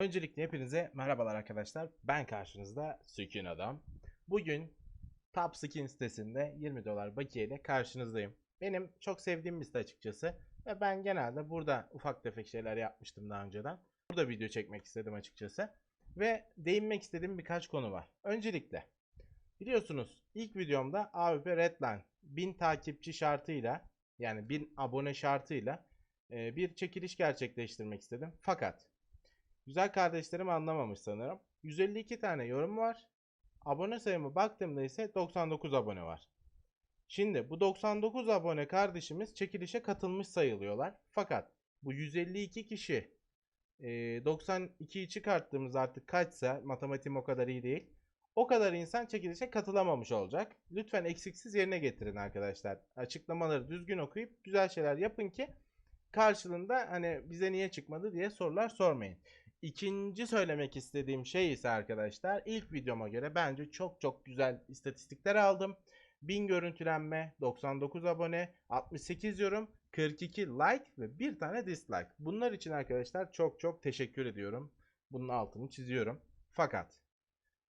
Öncelikle hepinize merhabalar arkadaşlar. Ben karşınızda Skin Adam. Bugün Top Skin sitesinde 20 dolar bakiye ile karşınızdayım. Benim çok sevdiğim bir site açıkçası. Ve ben genelde burada ufak tefek şeyler yapmıştım daha önceden. Burada video çekmek istedim açıkçası. Ve değinmek istediğim birkaç konu var. Öncelikle biliyorsunuz ilk videomda AWP Redline 1000 takipçi şartıyla yani 1000 abone şartıyla bir çekiliş gerçekleştirmek istedim. Fakat Güzel kardeşlerim anlamamış sanırım. 152 tane yorum var. Abone sayımı baktığımda ise 99 abone var. Şimdi bu 99 abone kardeşimiz çekilişe katılmış sayılıyorlar. Fakat bu 152 kişi e, 92'yi çıkarttığımız artık kaçsa matematiğim o kadar iyi değil. O kadar insan çekilişe katılamamış olacak. Lütfen eksiksiz yerine getirin arkadaşlar. Açıklamaları düzgün okuyup güzel şeyler yapın ki karşılığında hani bize niye çıkmadı diye sorular sormayın. İkinci söylemek istediğim şey ise arkadaşlar ilk videoma göre bence çok çok güzel istatistikler aldım. 1000 görüntülenme, 99 abone, 68 yorum, 42 like ve bir tane dislike. Bunlar için arkadaşlar çok çok teşekkür ediyorum. Bunun altını çiziyorum. Fakat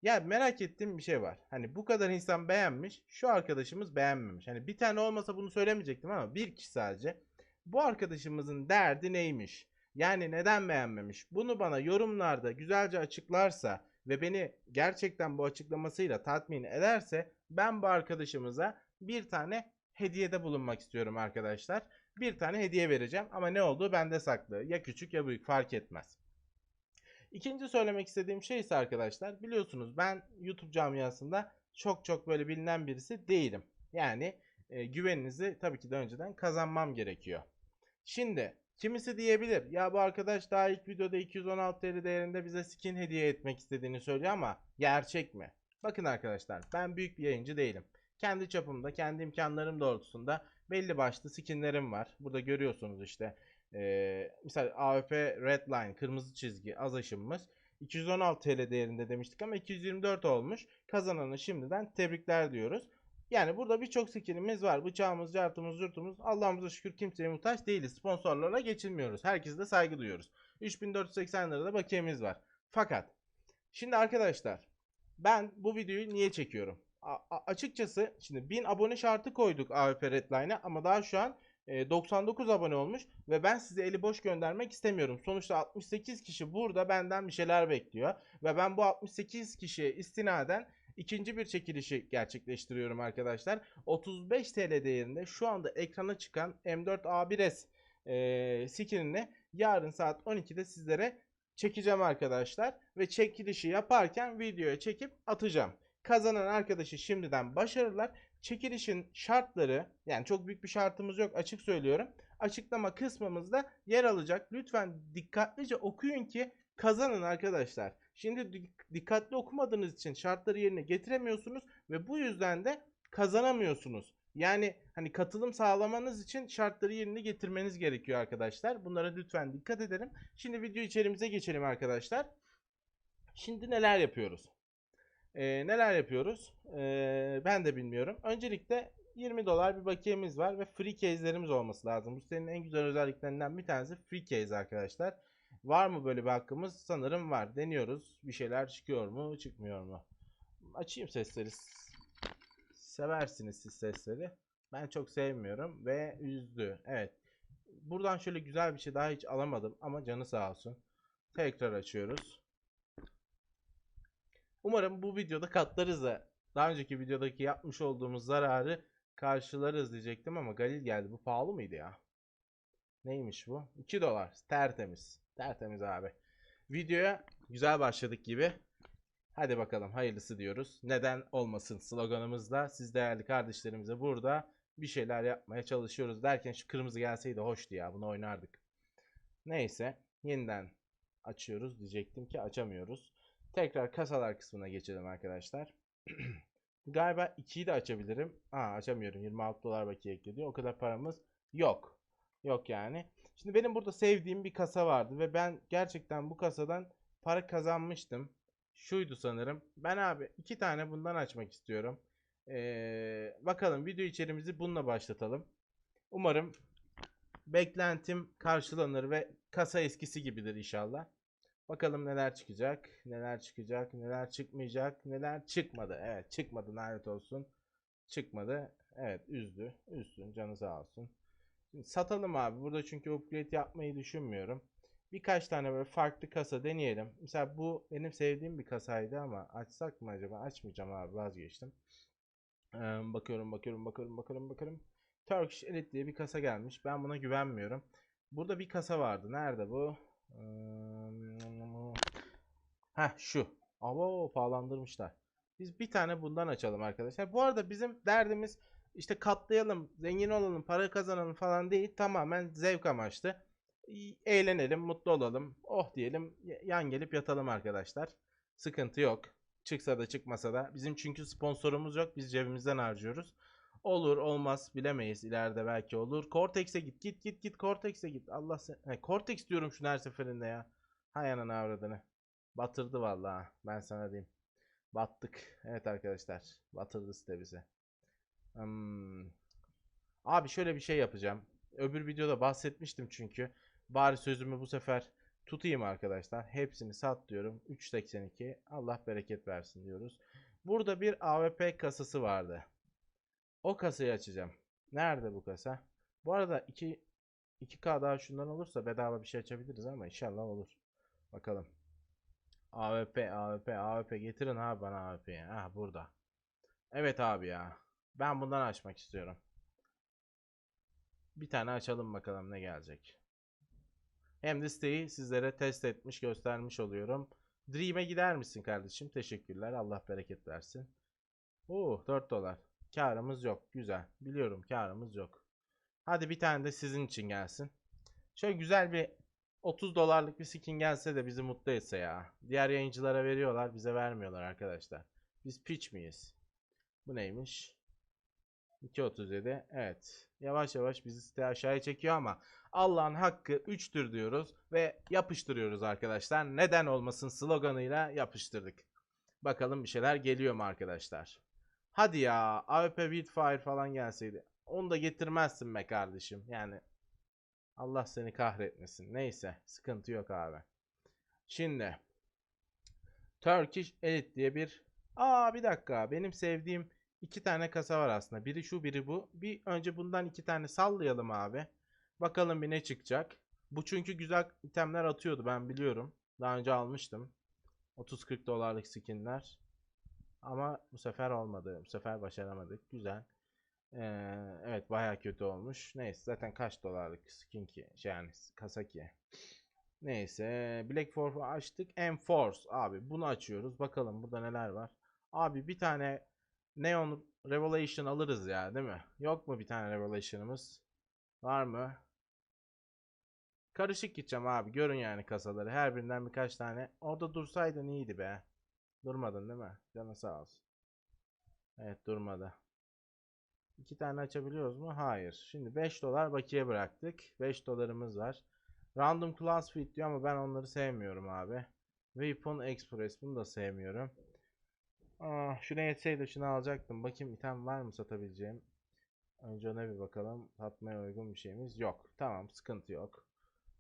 ya merak ettiğim bir şey var. Hani bu kadar insan beğenmiş, şu arkadaşımız beğenmemiş. Hani bir tane olmasa bunu söylemeyecektim ama bir kişi sadece. Bu arkadaşımızın derdi neymiş? Yani neden beğenmemiş? Bunu bana yorumlarda güzelce açıklarsa ve beni gerçekten bu açıklamasıyla tatmin ederse ben bu arkadaşımıza bir tane hediyede bulunmak istiyorum arkadaşlar. Bir tane hediye vereceğim ama ne olduğu bende saklı. Ya küçük ya büyük fark etmez. İkinci söylemek istediğim şey ise arkadaşlar biliyorsunuz ben YouTube camiasında çok çok böyle bilinen birisi değilim. Yani e, güveninizi tabii ki de önceden kazanmam gerekiyor. Şimdi kimisi diyebilir ya bu arkadaş daha ilk videoda 216 TL değerinde bize skin hediye etmek istediğini söylüyor ama gerçek mi? Bakın arkadaşlar ben büyük bir yayıncı değilim. Kendi çapımda kendi imkanlarım doğrultusunda belli başlı skinlerim var. Burada görüyorsunuz işte ee, mesela AWP Redline kırmızı çizgi az aşımımız 216 TL değerinde demiştik ama 224 olmuş. Kazananı şimdiden tebrikler diyoruz. Yani burada birçok skinimiz var. Bıçağımız, cartımız, zurtumuz. Allah'ımıza şükür kimseye muhtaç değiliz. Sponsorlara geçilmiyoruz. Herkese de saygı duyuyoruz. 3480 lirada bakiyemiz var. Fakat şimdi arkadaşlar ben bu videoyu niye çekiyorum? A- açıkçası şimdi 1000 abone şartı koyduk AWP Redline'a ama daha şu an e, 99 abone olmuş ve ben size eli boş göndermek istemiyorum. Sonuçta 68 kişi burada benden bir şeyler bekliyor ve ben bu 68 kişiye istinaden ikinci bir çekilişi gerçekleştiriyorum arkadaşlar. 35 TL değerinde şu anda ekrana çıkan M4A1S e, skinini yarın saat 12'de sizlere çekeceğim arkadaşlar. Ve çekilişi yaparken videoya çekip atacağım. Kazanan arkadaşı şimdiden başarılar. Çekilişin şartları yani çok büyük bir şartımız yok açık söylüyorum. Açıklama kısmımızda yer alacak. Lütfen dikkatlice okuyun ki kazanın arkadaşlar. Şimdi dikkatli okumadığınız için şartları yerine getiremiyorsunuz ve bu yüzden de kazanamıyorsunuz. Yani hani katılım sağlamanız için şartları yerine getirmeniz gerekiyor arkadaşlar. Bunlara lütfen dikkat edelim. Şimdi video içerimize geçelim arkadaşlar. Şimdi neler yapıyoruz? Ee, neler yapıyoruz? Ee, ben de bilmiyorum. Öncelikle 20 dolar bir bakiyemiz var ve free case'lerimiz olması lazım. Bu sitenin en güzel özelliklerinden bir tanesi free case arkadaşlar. Var mı böyle bir hakkımız? Sanırım var. Deniyoruz. Bir şeyler çıkıyor mu, çıkmıyor mu? Açayım sesleri. Seversiniz siz sesleri. Ben çok sevmiyorum ve üzdü. Evet. Buradan şöyle güzel bir şey daha hiç alamadım ama canı sağ olsun. Tekrar açıyoruz. Umarım bu videoda katlarız da daha önceki videodaki yapmış olduğumuz zararı karşılarız diyecektim ama Galil geldi. Bu pahalı mıydı ya? Neymiş bu? 2 dolar. Tertemiz. Tertemiz abi. Videoya güzel başladık gibi. Hadi bakalım hayırlısı diyoruz. Neden olmasın sloganımızla siz değerli kardeşlerimize burada bir şeyler yapmaya çalışıyoruz derken şu kırmızı gelseydi hoştu ya bunu oynardık. Neyse yeniden açıyoruz diyecektim ki açamıyoruz. Tekrar kasalar kısmına geçelim arkadaşlar. Galiba 2'yi de açabilirim. Aa açamıyorum 26 dolar bakiye ekledi. O kadar paramız yok. Yok yani. Şimdi benim burada sevdiğim bir kasa vardı ve ben gerçekten bu kasadan para kazanmıştım. Şuydu sanırım. Ben abi iki tane bundan açmak istiyorum. Ee, bakalım video içerimizi bununla başlatalım. Umarım beklentim karşılanır ve kasa eskisi gibidir inşallah. Bakalım neler çıkacak, neler çıkacak, neler çıkmayacak, neler çıkmadı. Evet çıkmadı lanet olsun. Çıkmadı. Evet üzdü. Üzdün canı sağ olsun. Şimdi satalım abi. Burada çünkü upgrade yapmayı düşünmüyorum. Birkaç tane böyle farklı kasa deneyelim. Mesela bu benim sevdiğim bir kasaydı ama açsak mı acaba? Açmayacağım abi vazgeçtim. Ee, bakıyorum bakıyorum bakıyorum bakıyorum bakıyorum. Turkish Elite diye bir kasa gelmiş. Ben buna güvenmiyorum. Burada bir kasa vardı. Nerede bu? Heh şu. Abo pahalandırmışlar. Biz bir tane bundan açalım arkadaşlar. Bu arada bizim derdimiz işte katlayalım, zengin olalım, para kazanalım falan değil. Tamamen zevk amaçlı. Eğlenelim, mutlu olalım. Oh diyelim, yan gelip yatalım arkadaşlar. Sıkıntı yok. Çıksa da çıkmasa da. Bizim çünkü sponsorumuz yok. Biz cebimizden harcıyoruz. Olur olmaz bilemeyiz. İleride belki olur. Cortex'e git. Git git git Cortex'e git. Allah sen... He, Cortex diyorum şu her seferinde ya. Hay ananı avradını. Batırdı vallahi. Ben sana diyeyim. Battık. Evet arkadaşlar. Batırdı site bizi. Hmm. Abi şöyle bir şey yapacağım. Öbür videoda bahsetmiştim çünkü. Bari sözümü bu sefer tutayım arkadaşlar. Hepsini sat diyorum. 3.82. Allah bereket versin diyoruz. Burada bir AWP kasası vardı. O kasayı açacağım. Nerede bu kasa? Bu arada 2 2K daha şundan olursa bedava bir şey açabiliriz ama inşallah olur. Bakalım. AWP, AWP, AWP getirin abi bana AWP'yi. Ha burada. Evet abi ya. Ben bundan açmak istiyorum. Bir tane açalım bakalım ne gelecek. Hem de siteyi sizlere test etmiş göstermiş oluyorum. Dream'e gider misin kardeşim? Teşekkürler. Allah bereket versin. Oo 4 dolar. Karımız yok. Güzel. Biliyorum karımız yok. Hadi bir tane de sizin için gelsin. Şöyle güzel bir 30 dolarlık bir skin gelse de bizi mutlu etse ya. Diğer yayıncılara veriyorlar bize vermiyorlar arkadaşlar. Biz piç miyiz? Bu neymiş? 2.37 evet. Yavaş yavaş bizi site aşağıya çekiyor ama Allah'ın hakkı 3'tür diyoruz ve yapıştırıyoruz arkadaşlar. Neden olmasın sloganıyla yapıştırdık. Bakalım bir şeyler geliyor mu arkadaşlar? Hadi ya AWP Wildfire falan gelseydi. Onu da getirmezsin be kardeşim. Yani Allah seni kahretmesin. Neyse sıkıntı yok abi. Şimdi Turkish Elite diye bir Aa bir dakika benim sevdiğim iki tane kasa var aslında. Biri şu biri bu. Bir önce bundan iki tane sallayalım abi. Bakalım bir ne çıkacak. Bu çünkü güzel itemler atıyordu ben biliyorum. Daha önce almıştım. 30-40 dolarlık skinler. Ama bu sefer olmadı. Bu sefer başaramadık. Güzel. Ee, evet baya kötü olmuş. Neyse zaten kaç dolarlık skin ki şey yani kasa ki. Neyse Black Force'u açtık. Enforce abi bunu açıyoruz. Bakalım burada neler var. Abi bir tane Neon Revelation alırız ya değil mi? Yok mu bir tane Revelation'ımız? Var mı? Karışık gideceğim abi. Görün yani kasaları. Her birinden birkaç tane. Orada dursaydın iyiydi be. Durmadın değil mi? Canı sağ olsun. Evet durmadı. İki tane açabiliyoruz mu? Hayır. Şimdi 5 dolar bakiye bıraktık. 5 dolarımız var. Random Class Fit diyor ama ben onları sevmiyorum abi. Weapon Express bunu da sevmiyorum. Ah, şuna yetseydi şunu alacaktım. Bakayım item var mı satabileceğim. Önce ona bir bakalım. Satmaya uygun bir şeyimiz yok. Tamam sıkıntı yok.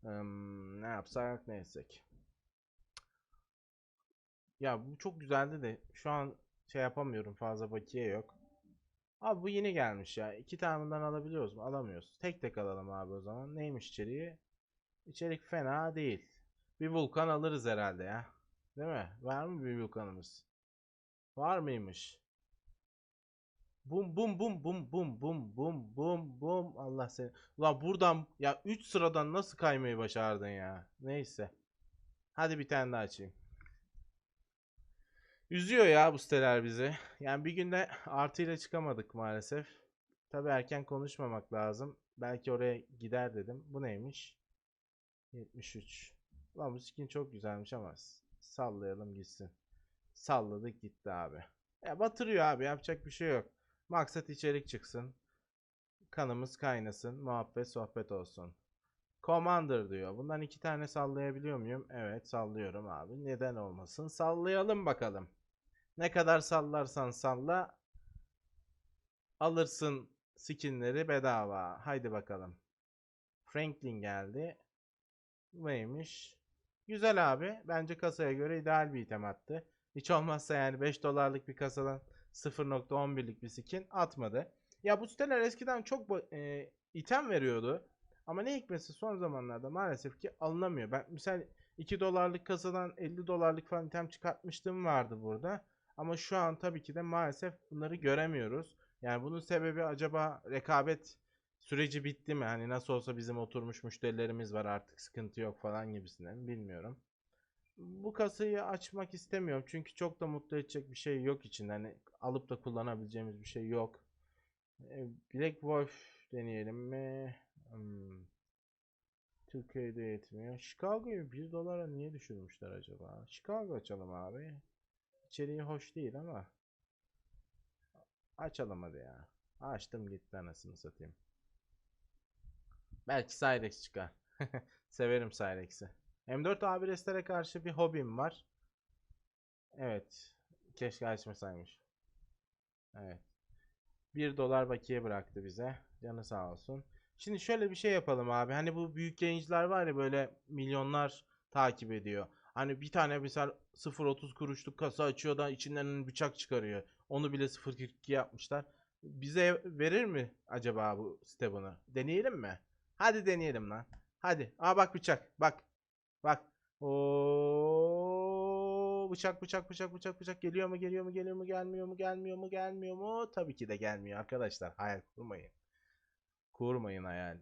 Hmm, ne yapsak ne etsek. Ya bu çok güzeldi de şu an şey yapamıyorum fazla bakiye yok. Abi bu yeni gelmiş ya. İki tane bundan alabiliyoruz mu? Alamıyoruz. Tek tek alalım abi o zaman. Neymiş içeriği? İçerik fena değil. Bir vulkan alırız herhalde ya. Değil mi? Var mı bir vulkanımız? Var mıymış? Bum bum bum bum bum bum bum bum bum. Allah seni. Ulan buradan ya 3 sıradan nasıl kaymayı başardın ya? Neyse. Hadi bir tane daha açayım. Üzüyor ya bu siteler bizi. Yani bir günde artıyla çıkamadık maalesef. Tabi erken konuşmamak lazım. Belki oraya gider dedim. Bu neymiş? 73. Ulan bu skin çok güzelmiş ama sallayalım gitsin. Salladık gitti abi. Ya batırıyor abi yapacak bir şey yok. Maksat içerik çıksın. Kanımız kaynasın. Muhabbet sohbet olsun. Commander diyor. Bundan iki tane sallayabiliyor muyum? Evet sallıyorum abi. Neden olmasın? Sallayalım bakalım. Ne kadar sallarsan salla. Alırsın skinleri bedava. Haydi bakalım. Franklin geldi. Neymiş? Güzel abi. Bence kasaya göre ideal bir item attı. Hiç olmazsa yani 5 dolarlık bir kasadan 0.11'lik bir skin atmadı. Ya bu siteler eskiden çok e, item veriyordu. Ama ne hikmetse son zamanlarda maalesef ki alınamıyor. Ben misal 2 dolarlık kasadan 50 dolarlık falan item çıkartmıştım vardı burada. Ama şu an tabii ki de maalesef bunları göremiyoruz. Yani bunun sebebi acaba rekabet süreci bitti mi? Hani nasıl olsa bizim oturmuş müşterilerimiz var artık sıkıntı yok falan gibisinden bilmiyorum. Bu kasayı açmak istemiyorum çünkü çok da mutlu edecek bir şey yok içinde. Hani alıp da kullanabileceğimiz bir şey yok. E, Black Wolf deneyelim mi? Hmm. Türkiye'de yetmiyor. Chicago'yu 1 dolara niye düşürmüşler acaba? Chicago açalım abi. İçeriği hoş değil ama. Açalım hadi ya. Açtım gitti anasını satayım. Belki Cyrex çıkar. Severim Cyrex'i. M4 A1S'lere karşı bir hobim var. Evet. Keşke açmasaymış. Evet. 1 dolar bakiye bıraktı bize. Canı sağ olsun. Şimdi şöyle bir şey yapalım abi. Hani bu büyük yayıncılar var ya böyle milyonlar takip ediyor. Hani bir tane misal 0.30 kuruşluk kasa açıyor da içinden bıçak çıkarıyor. Onu bile 0.42 yapmışlar. Bize verir mi acaba bu site bunu? Deneyelim mi? Hadi deneyelim lan. Hadi. Aa bak bıçak. Bak. Bak. Oo bıçak bıçak bıçak bıçak bıçak geliyor mu geliyor mu geliyor mu gelmiyor mu gelmiyor mu gelmiyor mu? Tabii ki de gelmiyor arkadaşlar. Hayal kurmayın. Kurmayın hayal.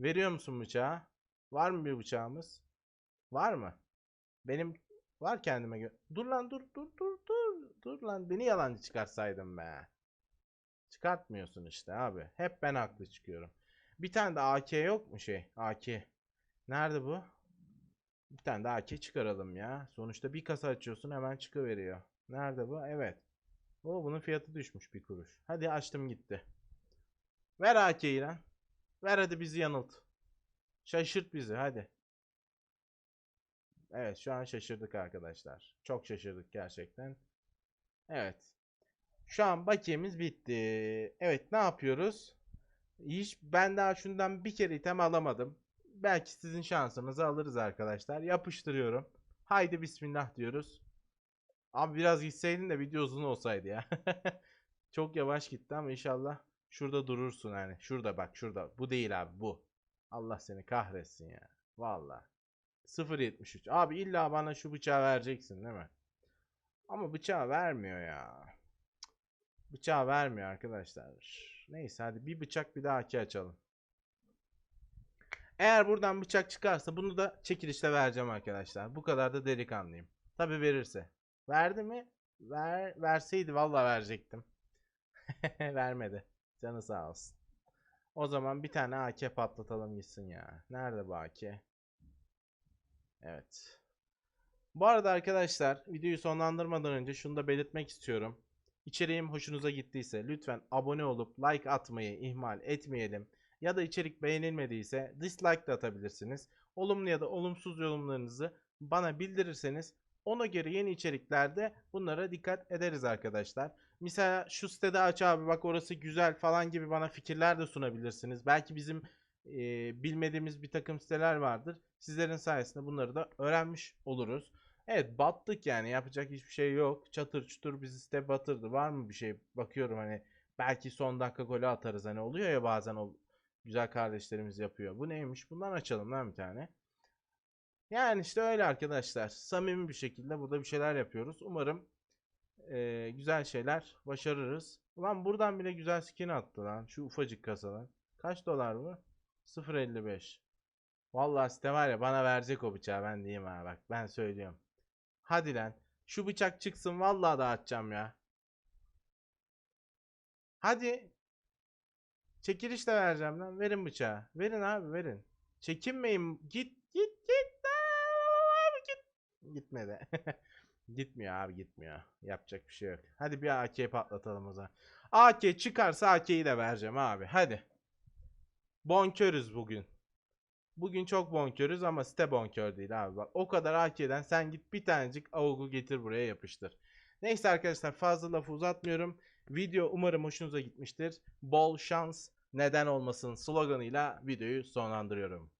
Veriyor musun bıçağı? Var mı bir bıçağımız? Var mı? Benim var kendime göre. Dur lan dur dur dur dur. Dur lan beni yalancı çıkarsaydın be. Çıkartmıyorsun işte abi. Hep ben haklı çıkıyorum. Bir tane de AK yok mu şey? AK. Nerede bu? Bir tane de AK çıkaralım ya. Sonuçta bir kasa açıyorsun hemen çıkıveriyor. Nerede bu? Evet. O bunun fiyatı düşmüş bir kuruş. Hadi açtım gitti. Ver AK'yi lan. Ver hadi bizi yanılt. Şaşırt bizi hadi. Evet şu an şaşırdık arkadaşlar. Çok şaşırdık gerçekten. Evet. Şu an bakiyemiz bitti. Evet ne yapıyoruz? Hiç ben daha şundan bir kere item alamadım. Belki sizin şansınızı alırız arkadaşlar. Yapıştırıyorum. Haydi bismillah diyoruz. Abi biraz gitseydin de video uzun olsaydı ya. Çok yavaş gitti ama inşallah şurada durursun hani. Şurada bak şurada. Bu değil abi bu. Allah seni kahretsin ya. Vallahi. 0.73. Abi illa bana şu bıçağı vereceksin değil mi? Ama bıçağı vermiyor ya. Bıçağı vermiyor arkadaşlar. Neyse hadi bir bıçak bir daha aki açalım. Eğer buradan bıçak çıkarsa bunu da çekilişte vereceğim arkadaşlar. Bu kadar da delikanlıyım. Tabi verirse. Verdi mi? Ver, verseydi vallahi verecektim. Vermedi. Canı sağ olsun. O zaman bir tane AK patlatalım gitsin ya. Nerede bu AK? Evet. Bu arada arkadaşlar videoyu sonlandırmadan önce şunu da belirtmek istiyorum. İçeriğim hoşunuza gittiyse lütfen abone olup like atmayı ihmal etmeyelim. Ya da içerik beğenilmediyse dislike de atabilirsiniz. Olumlu ya da olumsuz yorumlarınızı bana bildirirseniz ona göre yeni içeriklerde bunlara dikkat ederiz arkadaşlar. Mesela şu sitede aç abi bak orası güzel falan gibi bana fikirler de sunabilirsiniz. Belki bizim e, bilmediğimiz bir takım siteler vardır. Sizlerin sayesinde bunları da öğrenmiş oluruz. Evet battık yani yapacak hiçbir şey yok. Çatır çutur bizi site batırdı. Var mı bir şey? Bakıyorum hani belki son dakika golü atarız. Hani oluyor ya bazen o güzel kardeşlerimiz yapıyor. Bu neymiş? Bundan açalım lan bir tane. Yani işte öyle arkadaşlar. Samimi bir şekilde burada bir şeyler yapıyoruz. Umarım eee, güzel şeyler başarırız. Ulan buradan bile güzel skin attı lan. Şu ufacık kasadan. Kaç dolar bu? 0.55. Vallahi site var ya bana verecek o bıçağı ben diyeyim ha bak ben söylüyorum. Hadi lan. Şu bıçak çıksın vallahi dağıtacağım ya. Hadi. Çekiliş de vereceğim lan. Verin bıçağı. Verin abi verin. Çekinmeyin. Git git git. Abi git. Gitmedi. Gitmiyor abi gitmiyor. Yapacak bir şey yok. Hadi bir AK patlatalım o zaman. AK çıkarsa AK'yi de vereceğim abi. Hadi. Bonkörüz bugün. Bugün çok bonkörüz ama site bonkör değil abi. Bak o kadar AK'den sen git bir tanecik AUG'u getir buraya yapıştır. Neyse arkadaşlar fazla lafı uzatmıyorum. Video umarım hoşunuza gitmiştir. Bol şans neden olmasın sloganıyla videoyu sonlandırıyorum.